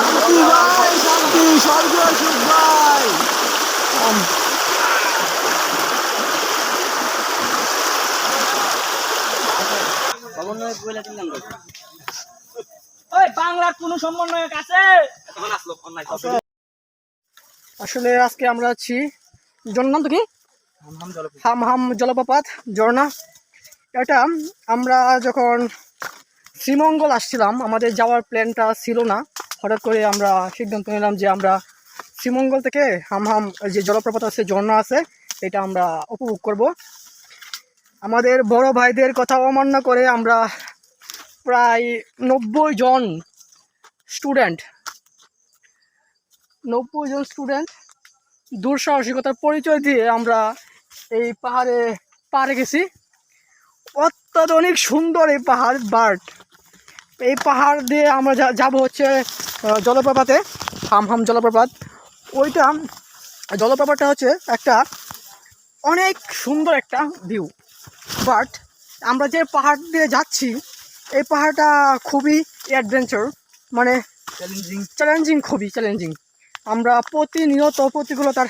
শান্তি ভাই শান্তি স্বর্গীয় সুখ ভাই বাংলার কোন সমন্বয়ক আছে? তখন আসলো আজকে আমরা আছি ঝর্ণার নাম তো কি? হাম হাম জলপ্রপাত ঝর্ণা। এটা আমরা যখন শ্রীমঙ্গল আসছিলাম আমাদের যাওয়ার প্ল্যানটা ছিল না। হঠাৎ করে আমরা সিদ্ধান্ত নিলাম যে আমরা শ্রীমঙ্গল থেকে হাম হাম যে জলপ্রপাত আছে, ঝর্ণা আছে, এটা আমরা উপভোগ করব। আমাদের বড় ভাইদের কথা অমান্য করে আমরা প্রায় নব্বই জন স্টুডেন্ট, নব্বই জন স্টুডেন্ট দুঃসাহসিকতার পরিচয় দিয়ে আমরা এই পাহাড়ে পাড়ে গেছি। অত্যাধুনিক সুন্দর এই পাহাড় বার্ড। এই পাহাড় দিয়ে আমরা যা- যাব হচ্ছে জলপ্রপাতে হাম হাম জলপ্রপাত। ওইটা জলপ্রপাতটা হচ্ছে একটা অনেক সুন্দর একটা ভিউ বাট আমরা যে পাহাড় দিয়ে যাচ্ছি এই পাহাড়টা খুবই অ্যাডভেঞ্চার মানে চ্যালেঞ্জিং চ্যালেঞ্জিং খুবই চ্যালেঞ্জিং আমরা প্রতিনিয়ত প্রতিকূলতার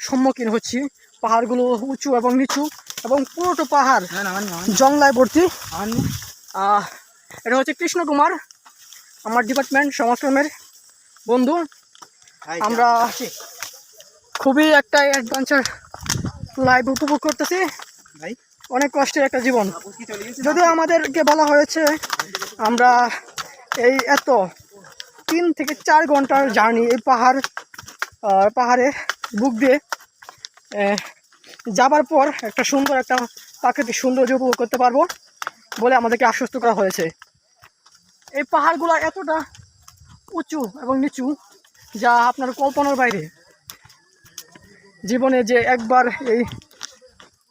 সম্মুখীন হচ্ছি। পাহাড়গুলো উঁচু এবং নিচু এবং পুরোটো পাহাড় জংলায় ভর্তি। এটা হচ্ছে কৃষ্ণকুমার আমার ডিপার্টমেন্ট সমাজকর্মের বন্ধু। আমরা খুবই একটা অ্যাডভেঞ্চার লাইভ উপভোগ করতেছি। অনেক কষ্টের একটা জীবন। যদিও আমাদেরকে বলা হয়েছে আমরা এই এত তিন থেকে চার ঘণ্টার জার্নি এই পাহাড় পাহাড়ে বুক দিয়ে যাবার পর একটা সুন্দর একটা প্রাকৃতিক সৌন্দর্য উপভোগ করতে পারব। বলে আমাদেরকে আশ্বস্ত করা হয়েছে। এই পাহাড়গুলো এতটা উঁচু এবং নিচু যা আপনার কল্পনার বাইরে। জীবনে যে একবার এই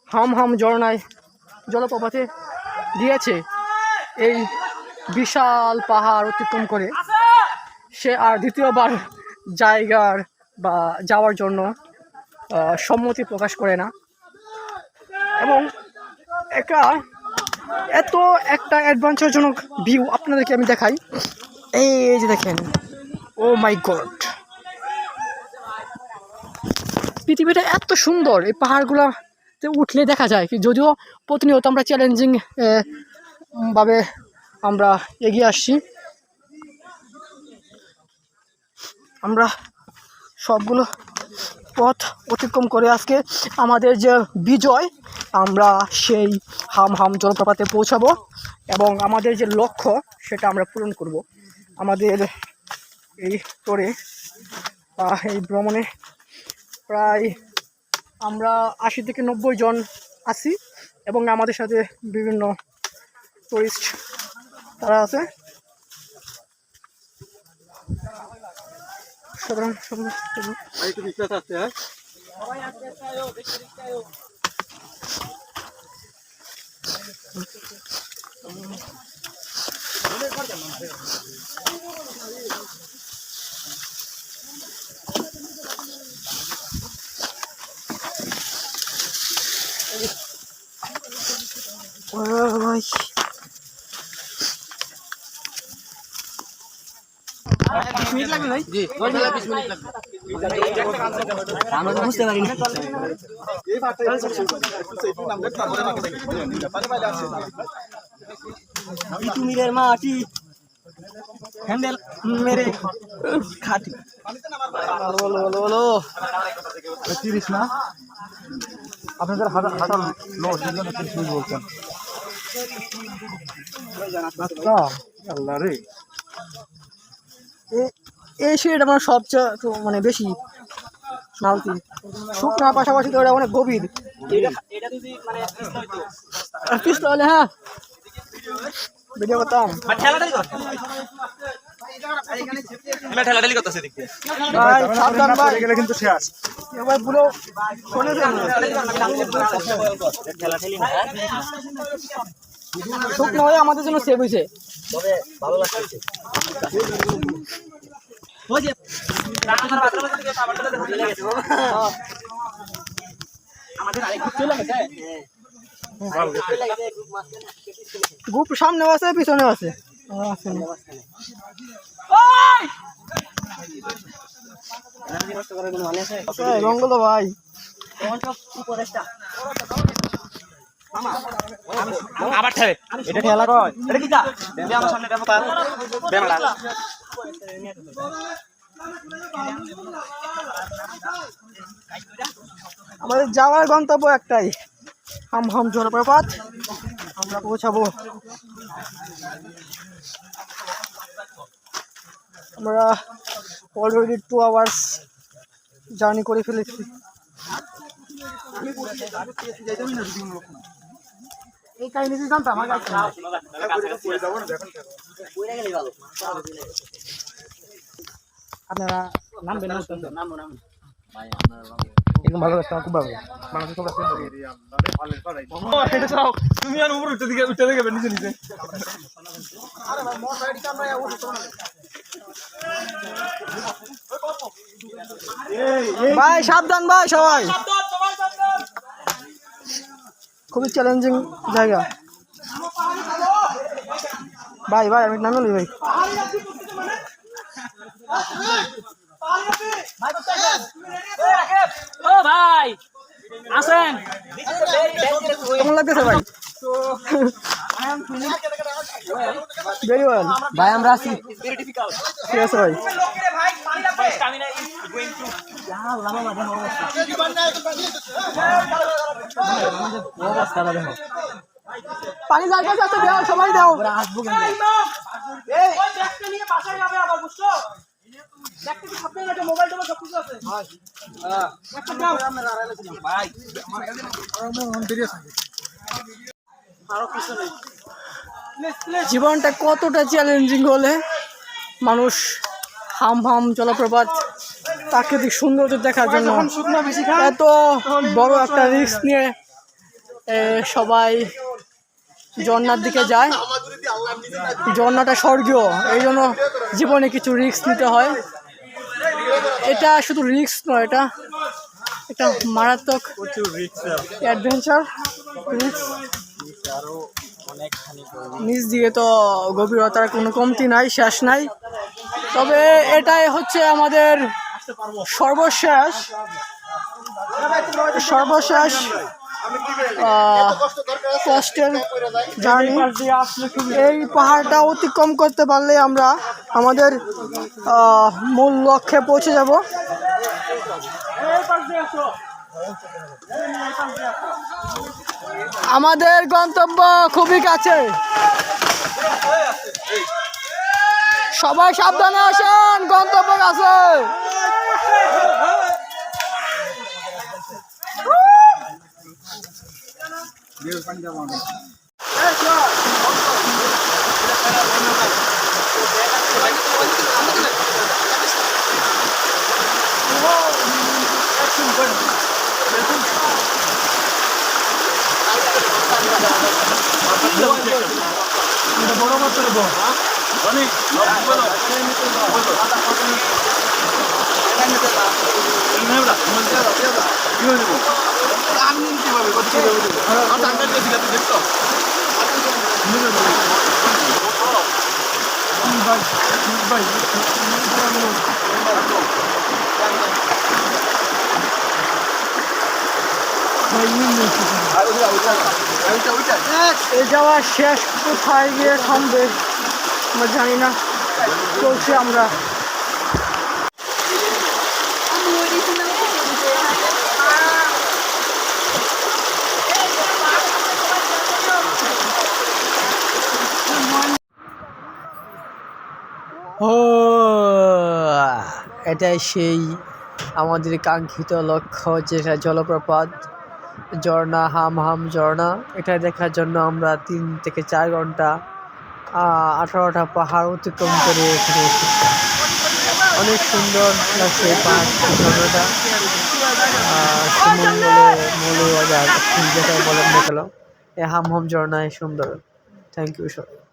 হাম হাম ঝর্ণায় জলপ্রপাতে দিয়েছে, এই বিশাল পাহাড় অতিক্রম করে, সে আর দ্বিতীয়বার জায়গার বা যাওয়ার জন্য সম্মতি প্রকাশ করে না। এবং একটা এত একটা অ্যাডভেঞ্চারজনক ভিউ আপনাদেরকে আমি দেখাই। এই যে দেখেন ও মাই গড পৃথিবীটা এত সুন্দর, এই পাহাড়গুলোতে উঠলে দেখা যায় কি, যদিও প্রতিনিয়ত আমরা চ্যালেঞ্জিং ভাবে আমরা এগিয়ে আসছি। আমরা সবগুলো পথ অতিক্রম করে আজকে আমাদের যে বিজয়, আমরা সেই হাম হাম জলপ্রপাতে পৌঁছাবো এবং আমাদের যে লক্ষ্য সেটা আমরা পূরণ করব। আমাদের এই বা এই ভ্রমণে প্রায় আমরা আশি থেকে নব্বই জন আছি এবং আমাদের সাথে বিভিন্ন টুরিস্ট তারা আছে। সাধারণ সাধারণ- ভাই একটু বিশ্বাস আছে হ্যাঁ ও ভাই মিনিট লাগবে ভাই জি বিশ মিনিট লাগবে আমরা তো বুঝতে পারিনি মিরের মাটি হ্যান্ডেল মেরে খাটি তিরিশ না আপনাদের বলছেন আল্লাহ রে। এই শেড আমার সবচেয়ে মানে বেশি মালতি শুকনা পাশাপাশি তো ওটা অনেক গভীর। এটা যদি মানে আর পিছলে হলে হ্যাঁ ভিডিও করতাম। কিন্তু শেষ এবার পুরো শোনে শুকনো হয়ে আমাদের জন্য সেভ হয়েছে ভালো লাগছে হ্যাঁ গ্রুপ সামনেও আছে পিছনেও আছে। মঙ্গল ভাই। আবার ঠেলে। এটা ঠেলা কয়? এটা কি দে আমার সামনে দেখো তার দে আমাদের যাওয়ার গন্তব্য একটাই। হাম হাম জলপ্রপাত আমরা পৌঁছাবো। আমরা অলরেডি টু আওয়ার্স জার্নি করে ফেলেছি। এই কাহিনী জানতাম আমার কাছে আপনারা নামবেন না নামো নামো এরকম ভালো রাস্তা খুব ভালো। বাংলাদেশ সব রাস্তা তুমি আর উপর উঠতে দিকে উঠতে দিকে নিচে নিচে। ভাই সাবধান ভাই সবাই। খুবই চ্যালেঞ্জিং জায়গা। ভাই ভাই আমি নামে ভাই। ও ভাই আসেন। কেমন লাগতেছে ভাই? ভেরি ওয়েল ভাই আমরা আছি। ঠিক আছে ভাই। দেখো পানি যার কাছে আছে দাও সবাই দাও। আসব ব্যাগটা নিয়ে বাসায় যাবে আবার বুঝছ? জীবনটা কতটা চ্যালেঞ্জিং হলে মানুষ হাম হাম জলপ্রপাত প্রাকৃতিক সৌন্দর্য দেখার জন্য এত বড় একটা রিস্ক নিয়ে এ, সবাই ঝর্নার দিকে যায়। ঝর্নাটা স্বর্গীয় এই জন্য জীবনে কিছু রিস্ক নিতে হয়। এটা শুধু রিস্ক নয় এটা এটা মারাত্মক অ্যাডভেঞ্চার রিস্ক নিচ দিয়ে তো গভীরতার কোনো কমতি নাই শেষ নাই। তবে এটাই হচ্ছে আমাদের সর্বশেষ সর্বশেষ কষ্টের জার্নি এই পাহাড়টা অতিক্রম করতে পারলে আমরা আমাদের মূল লক্ষ্যে পৌঁছে যাব। আমাদের গন্তব্য খুবই কাছে। সবাই সাবধানে আসেন, গন্তব্য কাছে। বড় মাত্র অনেক কি হয়ে এই যাওয়ার শেষ কোথায় গিয়ে থামবে? আমরা জানি না। চলছি আমরা। এটাই সেই আমাদের কাঙ্ক্ষিত লক্ষ্য যেটা জলপ্রপাত, ঝর্ণা হাম হাম ঝর্ণা। এটা দেখার জন্য আমরা তিন থেকে চার ঘণ্টা আঠারোটা পাহাড় অতিক্রম করে এখানে এসেছি। অনেক সুন্দর লাগছে পাহাড় ঝর্ণাটা। সুমঙ্গলে মৌলবাজার যেটা বলেন কেন। এই হাম হাম ঝর্ণায় সুন্দর। থ্যাংক ইউ সবাই